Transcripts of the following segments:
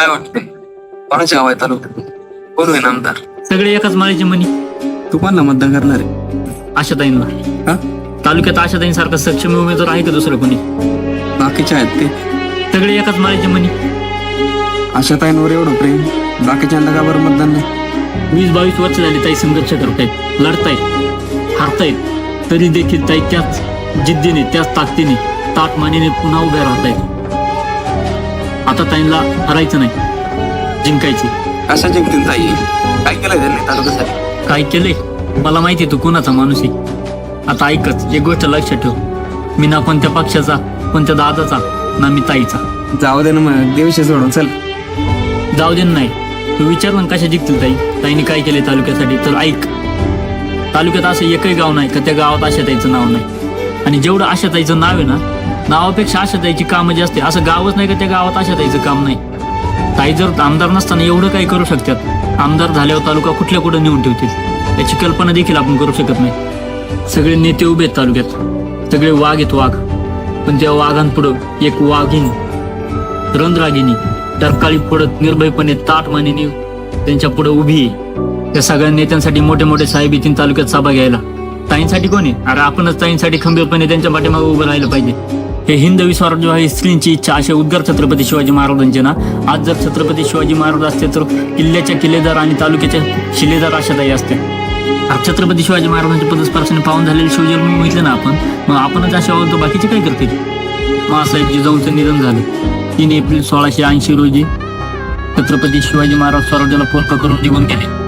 काय वाटतंय? कोणाच्या हवा आहे तालुक्यात कोण होईल आमदार? सगळे एकाच माळीचे मनी तू कोणाला मतदान करणार आहे? आशाताईंना. हा? तालुक्यात आशाताईंसारखा सक्षम उमेदवार आहे का दुसरं कोणी? बाकीचे आहेत ते. सगळे एकाच माळीचे मनी आशाताईंवर एवढं प्रेम? बाकीच्यांना का बरं मतदान नाही? वीस बावीस वर्ष झाली ताई संघर्ष करतायत लढतायत हारतायत. तरी देखील ताई त्याच जिद्दीने त्याच ताकदीने ताट मानेने पुन्हा उभ्या राहतायत. आता ताईंना हरायचं नाही. जिंकायचे. कशा जिंकतील ताई? काय केलंय त्यांनी तालुक्यासाठी? काय केलंय? मला माहिती तू कोणाचा माणूस आहे. आता ऐकच एक गोष्ट लक्षात ठेव. मी ना कोणत्या पक्षाचा कोणत्या दादाचा ना मी ताईचा. जाऊ दे ना मग देवशी सोडून चल. जाऊ दे नाही. तू विचार ना कशा जिंकतील ताई? ताईने काय केले तालुक्यासाठी? तर ऐक. तालुक्यात असं एकही गाव नाही का त्या गावात आशाताईचं नाव नाही. आणि जेवढं आशाताईचं नाव आहे ना नावापेक्षा आशाताईची कामं जास्त आहे. असं गावच नाही का त्या गावात आशाताईचं काम नाही? ताई जर आमदार नसताना एवढं काही करू शकतात आमदार झाल्यावर तालुका कुठल्या कुठं नेऊन ठेवतील? याची कल्पना देखील आपण करू शकत नाही. सगळे नेते उभे आहेत तालुक्यात. सगळे वाघ आहेत वाघ. पण त्या वाघांपुढं एक वाघिणी रणरागिनी टरकाळी पडत निर्भयपणे ताट मानेने त्यांच्या पुढे उभी आहे. त्या सगळ्या नेत्यांसाठी मोठे मोठे साहेब येतील तालुक्यात सभा घ्यायला. ताईंसाठी कोणी अरे आपणच ताईंसाठी खंबीरपणे त्यांच्या पाठीमागे उभं राहिलं पाहिजे. हे हिंद स्वराज्य आहे स्त्रींची इच्छा असे उद्गार छत्रपती शिवाजी महाराजांचे ना? आज जर छत्रपती शिवाजी महाराज असते तर किल्ल्याच्या किल्लेदार आणि तालुक्याच्या शिलेदार आशाताई असते आज छत्रपती शिवाजी महाराजांच्या पदस्पर्शाने पाहून झालेले शिवजन्म म्हटलं ना आपण? मग आपणच अशा आहोत तर बाकीचे काय करतील? महासाहेब जिजाऊंचं निधन झालं. तीन एप्रिल सोळाशे ऐंशी रोजी छत्रपती शिवाजी महाराज स्वराज्याला पोरका करून निघून गेले.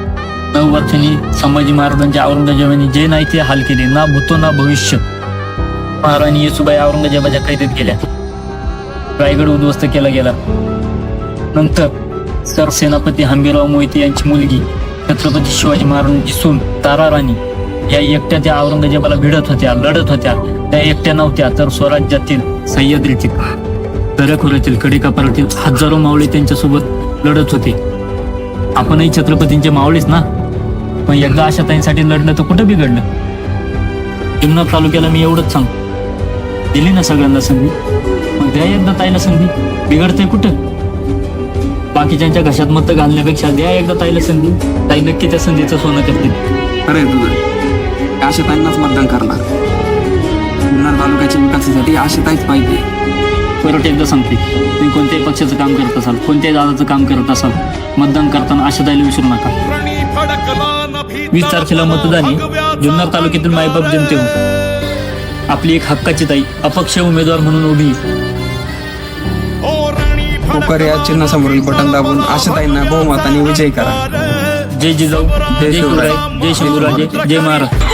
नऊ वर्षांनी संभाजी महाराजांच्या औरंगजेबाने जे नाही ते हाल केले ना भूतो ना भविष्य. महाराणी येसुबाई औरंगजेबाच्या कैदेत गेल्या. रायगड उद्ध्वस्त केला गेला. नंतर सर सेनापती हंबीरराव मोहिते यांची मुलगी छत्रपती शिवाजी महाराजांची सून तारा राणी या एकट्या त्या औरंगजेबाला भिडत होत्या लढत होत्या. त्या एकट्या नव्हत्या तर स्वराज्यातील सह्याद्रीतील दऱ्याखोऱ्यातील कडेकापारातील हजारो मावळे त्यांच्यासोबत लढत होते. आपणही छत्रपतींचे मावळेच ना? पण एकदा अशा ताईंसाठी लढलं तर कुठं बिघडलं? जुन्नर तालुक्याला मी एवढंच सांग. दिली ना सगळ्यांना संधी. मग द्या एकदा ताईला संधी. बिघडतंय कुठं? बाकीच्यांच्या घशात मत घालण्यापेक्षा द्या एकदा ताईला संधी. ताई नक्की त्या संधीचं सोनं करतील. अरे तुझं आशाताईंनाच मतदान करणार. जुन्नर तालुक्याच्या विकासासाठी आशाताईच पाहिजे. परत एकदा सांगते तुम्ही कोणत्याही पक्षाचं काम करत असाल कोणत्याही दादाचं काम करत असाल मतदान करताना आशा द्यायला विसरू नका. वीस तारखेला मतदान जुन्नर तालुक्यातील मायबाप जनते हो आपली एक हक्काची ताई अपक्ष उमेदवार म्हणून उभी. आहे. पोकर या चिन्हासमोरील बटन दाबून आशाताईंना बहुमताने विजयी करा. जय जिजाऊ जय शिवराय. जय शिवराजे जय महाराज.